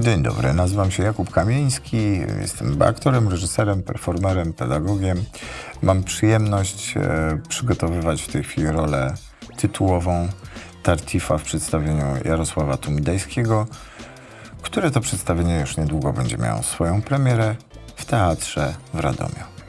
Dzień dobry, nazywam się Jakub Kamieński, jestem aktorem, reżyserem, performerem, pedagogiem. Mam przyjemność e, przygotowywać w tej chwili rolę tytułową Tartifa w przedstawieniu Jarosława Tumidajskiego, które to przedstawienie już niedługo będzie miało swoją premierę w teatrze w Radomiu.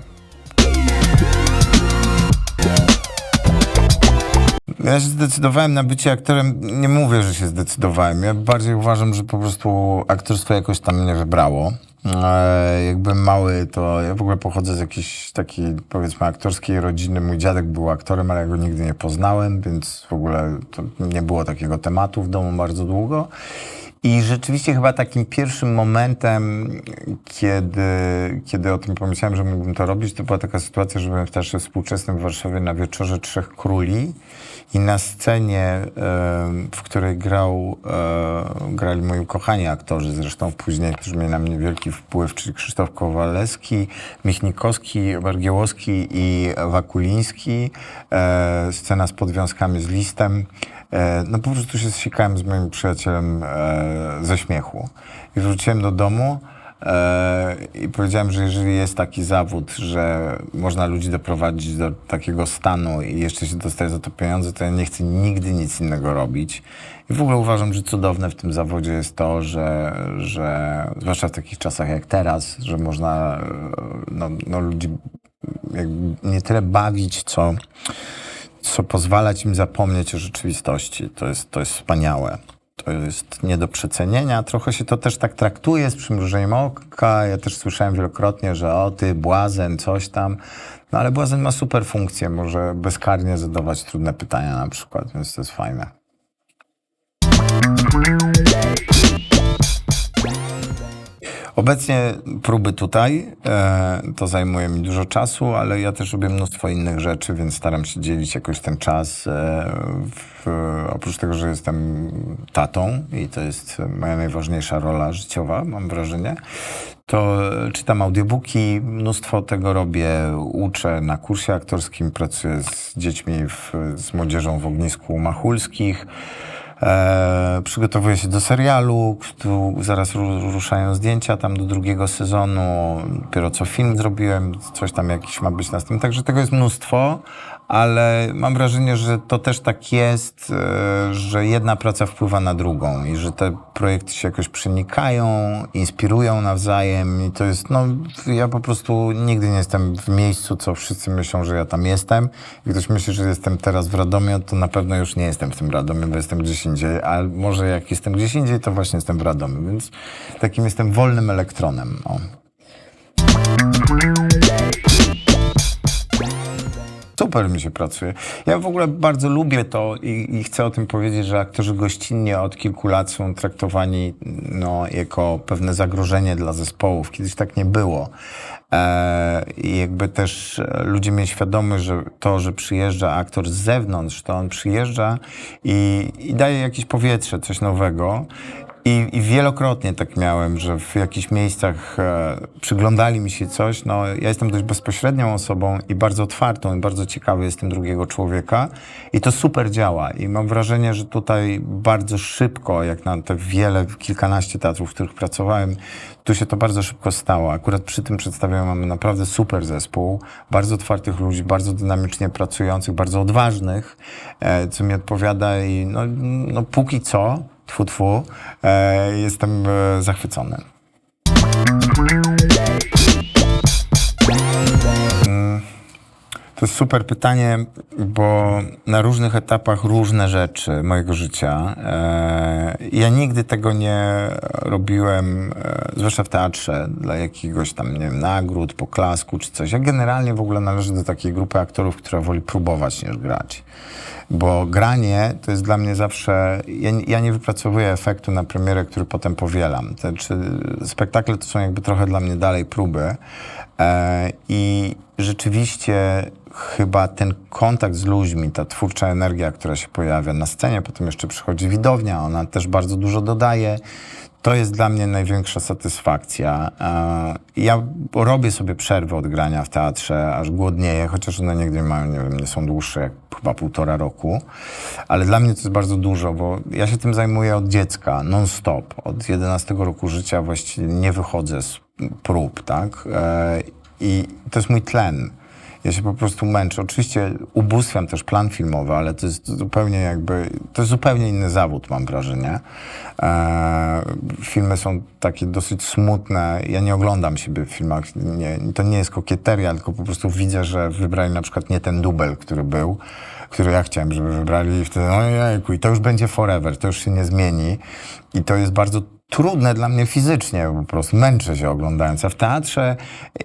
Ja się zdecydowałem na bycie aktorem. Nie mówię, że się zdecydowałem. Ja bardziej uważam, że po prostu aktorstwo jakoś tam mnie wybrało. E, jakby mały, to ja w ogóle pochodzę z jakiejś takiej, powiedzmy, aktorskiej rodziny. Mój dziadek był aktorem, ale ja go nigdy nie poznałem, więc w ogóle nie było takiego tematu w domu bardzo długo. I rzeczywiście chyba takim pierwszym momentem, kiedy, kiedy o tym pomyślałem, że mógłbym to robić, to była taka sytuacja, że byłem w Teatrze Współczesnym w Warszawie na Wieczorze Trzech Króli i na scenie, e, w której grał, e, grali moi ukochani aktorzy, zresztą później, którzy mieli na mnie wielki wpływ, czyli Krzysztof Kowalewski, Michnikowski, Bargiełowski i Wakuliński. E, Scena z podwiązkami z listem. E, No po prostu się zsikałem z moim przyjacielem e, ze śmiechu. I wróciłem do domu e, i powiedziałem, że jeżeli jest taki zawód, że można ludzi doprowadzić do takiego stanu i jeszcze się dostaje za to pieniądze, to ja nie chcę nigdy nic innego robić. I w ogóle uważam, że cudowne w tym zawodzie jest to, że, że zwłaszcza w takich czasach jak teraz, że można no, no, ludzi nie tyle bawić, co co pozwalać im zapomnieć o rzeczywistości. To jest, to jest wspaniałe. To jest nie do przecenienia. Trochę się to też tak traktuje z przymrużeniem oka. Ja też słyszałem wielokrotnie, że o ty, błazen, coś tam. No ale błazen ma super funkcję. Może bezkarnie zadawać trudne pytania na przykład, więc to jest fajne. Obecnie próby tutaj, e, to zajmuje mi dużo czasu, ale ja też robię mnóstwo innych rzeczy, więc staram się dzielić jakoś ten czas. E, w, oprócz tego, że jestem tatą i to jest moja najważniejsza rola życiowa, mam wrażenie, to czytam audiobooki, mnóstwo tego robię, uczę na kursie aktorskim, pracuję z dziećmi, w, z młodzieżą w ognisku Machulskich. E, przygotowuję się do serialu, tu zaraz ru- ruszają zdjęcia tam do drugiego sezonu. Dopiero co film zrobiłem, coś tam jakiś ma być następny. Także tego jest mnóstwo, ale mam wrażenie, że to też tak jest, e, że jedna praca wpływa na drugą i że te projekty się jakoś przenikają, inspirują nawzajem i to jest, no ja po prostu nigdy nie jestem w miejscu, co wszyscy myślą, że ja tam jestem. I ktoś myśli, że jestem teraz w Radomiu, to na pewno już nie jestem w tym Radomiu, bo jestem gdzieś indziej, a może jak jestem gdzieś indziej, to właśnie jestem w Radomiu, więc takim jestem wolnym elektronem. O. Super mi się pracuje. Ja w ogóle bardzo lubię to i, i chcę o tym powiedzieć, że aktorzy gościnnie od kilku lat są traktowani no, jako pewne zagrożenie dla zespołów. Kiedyś tak nie było. E, I jakby też e, ludzie mieli świadomość, że to, że przyjeżdża aktor z zewnątrz, to on przyjeżdża i, i daje jakieś powietrze, coś nowego. I, I wielokrotnie tak miałem, że w jakichś miejscach e, przyglądali mi się coś. No, ja jestem dość bezpośrednią osobą i bardzo otwartą i bardzo ciekawy jestem drugiego człowieka. I to super działa. I mam wrażenie, że tutaj bardzo szybko, jak na te wiele, kilkanaście teatrów, w których pracowałem, tu się to bardzo szybko stało. Akurat przy tym mamy naprawdę super zespół, bardzo otwartych ludzi, bardzo dynamicznie pracujących, bardzo odważnych, e, co mi odpowiada i no, no póki co, tfu, tfu, e, jestem e, zachwycony. To jest super pytanie, bo na różnych etapach różne rzeczy mojego życia. E, ja nigdy tego nie robiłem, e, zwłaszcza w teatrze, dla jakiegoś tam, nie wiem, nagród, poklasku czy coś. Ja generalnie w ogóle należę do takiej grupy aktorów, która woli próbować niż grać. Bo granie to jest dla mnie zawsze. Ja, ja nie wypracowuję efektu na premierę, który potem powielam. To Znaczy, spektakle to są jakby trochę dla mnie dalej próby. E, I rzeczywiście chyba ten kontakt z ludźmi, ta twórcza energia, która się pojawia na scenie, potem jeszcze przychodzi widownia, ona też bardzo dużo dodaje. to jest dla mnie największa satysfakcja. E, Ja robię sobie przerwę od grania w teatrze, aż głodnieję, chociaż one nigdy mają, nie wiem, nie są dłuższe jak chyba półtora roku. Ale dla mnie to jest bardzo dużo, bo ja się tym zajmuję od dziecka, non-stop. Od 11 roku życia właściwie nie wychodzę z prób, tak? I to jest mój tlen. Ja się po prostu męczę. Oczywiście ubóstwiam też plan filmowy, ale to jest zupełnie jakby, to jest zupełnie inny zawód, mam wrażenie. E, filmy są takie dosyć smutne. Ja nie oglądam siebie w filmach. Nie, to nie jest kokieteria, tylko po prostu widzę, że wybrali na przykład nie ten dubel, który był, który ja chciałem, żeby wybrali i wtedy, ojejku, i to już będzie forever, to już się nie zmieni. I to jest bardzo trudne dla mnie fizycznie, po prostu męczę się oglądając. A w teatrze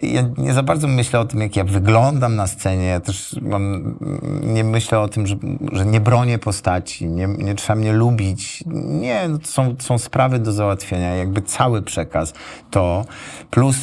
ja nie za bardzo myślę o tym, jak ja wyglądam na scenie. Ja też mam, nie myślę o tym, że, że nie bronię postaci, nie, nie trzeba mnie lubić. Nie, no to są, są sprawy do załatwienia. Jakby cały przekaz to. Plus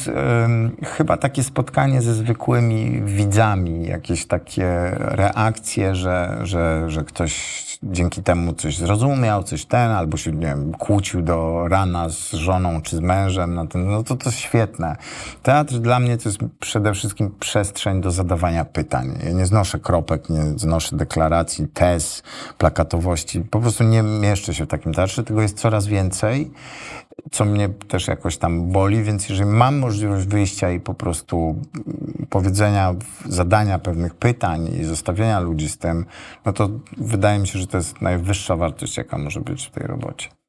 chyba takie spotkanie ze zwykłymi widzami, jakieś takie reakcje, że, że, że ktoś dzięki temu coś zrozumiał, coś ten, albo się, nie wiem, kłócił do rana z żoną czy z mężem, na ten, no to to świetne. Teatr dla mnie to jest przede wszystkim przestrzeń do zadawania pytań. Ja nie znoszę kropek, nie znoszę deklaracji, tez, plakatowości. Po prostu nie mieszczę się w takim teatrze, tego jest coraz więcej, co mnie też jakoś tam boli, więc jeżeli mam możliwość wyjścia i po prostu powiedzenia, zadania pewnych pytań i zostawienia ludzi z tym, no to wydaje mi się, że to jest najwyższa wartość, jaka może być w tej robocie.